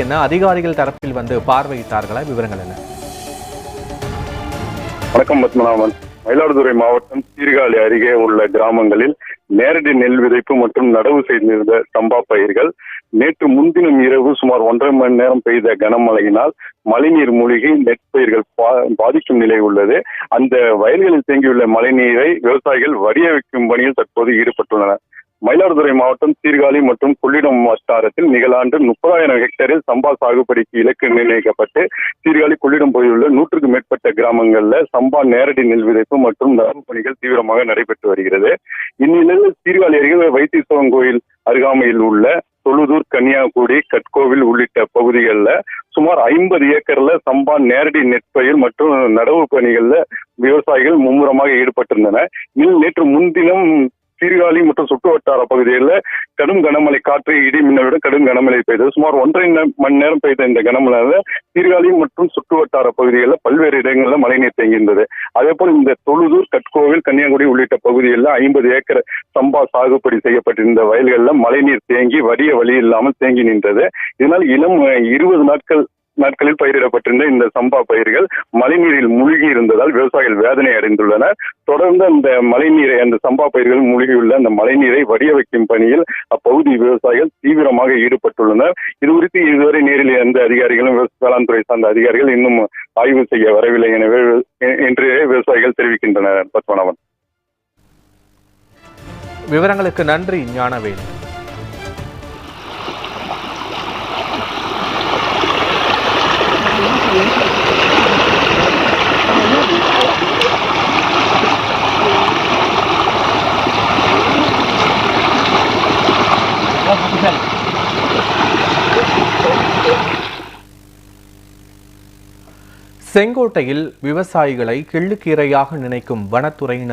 என்ன அதிகாரிகள் தரப்பில் வந்து பார்வையிட்டார்களா? விவரங்கள் என்ன? வணக்கம் பத்மநாபன். மயிலாடுதுறை மாவட்டம் சீர்காழி அருகே உள்ள கிராமங்களில் நேரடி நெல் விதைப்பு மற்றும் நடவு செய்திருந்த சம்பா பயிர்கள் நேற்று முன்தினம் இரவு சுமார் ஒன்றரை மணி நேரம் பெய்த கனமழையினால் மழைநீர் மூழ்கி நெற்பயிர்கள் பா- பாதிக்கும் நிலை உள்ளது. அந்த வயல்களில் தேங்கியுள்ள மழைநீரை விவசாயிகள் வடிய வைக்கும் பணியில் தற்போது ஈடுபட்டுள்ளனர். மயிலாடுதுறை மாவட்டம் சீர்காழி மற்றும் கொள்ளிடம் வட்டாரத்தில் நிகழாண்டு முப்பதாயிரம் ஹெக்டேரில் சம்பா சாகுபடிக்கு இலக்கு நிர்ணயிக்கப்பட்டு சீர்காழி கொள்ளிடம் பகுதியில் நூற்றுக்கு மேற்பட்ட கிராமங்களில் சம்பா நேரடி நெல் விதைப்பு மற்றும் நடவு பணிகள் தீவிரமாக நடைபெற்று வருகிறது. இந்நிலையில் சீர்காழி அருகே வைத்தீஸ்வரன் கோயில் அருகாமையில் உள்ள தொழுதூர் கன்னியாகுடி கட்கோவில் உள்ளிட்ட பகுதிகளில் சுமார் ஐம்பது ஏக்கர்ல சம்பா நேரடி நெற்பயிர் மற்றும் நடவு பணிகள்ல விவசாயிகள் மும்முரமாக ஈடுபட்டிருந்தனர். இதில் நேற்று முன்தினம் சீர்காழி மற்றும் சுற்று வட்டார பகுதிகளில் கடும் கனமழை காற்று இடி மின்னலுடன் கடும் கனமழை பெய்தது. சுமார் ஒன்றரை மணி நேரம் பெய்த இந்த கனமழையில சீர்காழி மற்றும் சுற்று வட்டார பகுதிகளில் பல்வேறு இடங்களில் மழைநீர் தேங்கியிருந்தது. அதே போல் இந்த தொழுதூர் கட்கோவில் கன்னியாகுடி உள்ளிட்ட பகுதிகளில் ஐம்பது ஏக்கர் சம்பா சாகுபடி செய்யப்பட்டிருந்த வயல்களில் மழைநீர் தேங்கி வடிய வழி இல்லாமல் தேங்கி நின்றது. இதனால் இளம் இருபது நாட்கள் நாட்களில் பயிரிடப்பட்டிருந்த இந்த சம்பா பயிர்கள் மழைநீரில் மூழ்கி இருந்ததால் விவசாயிகள் வேதனை அடைந்துள்ளனர். தொடர்ந்து அந்த மழைநீரை அந்த சம்பா பயிர்கள் மூழ்கியுள்ள அந்த மழைநீரை வடிய வைக்கும் பணியில் அப்பகுதி விவசாயிகள் தீவிரமாக ஈடுபட்டுள்ளனர். இது குறித்து இதுவரை நேரில் எந்த அதிகாரிகளும் வேளாண் துறை சார்ந்த அதிகாரிகள் இன்னும் ஆய்வு செய்ய வரவில்லை எனவே என்று விவசாயிகள் தெரிவிக்கின்றனர். பத்மநாபன். விவரங்களுக்கு நன்றி ஞானவேல். செங்கோட்டையில் விவசாயிகளை கிள்ளுக்கீரையாக நினைக்கும் வனத்துறையினர்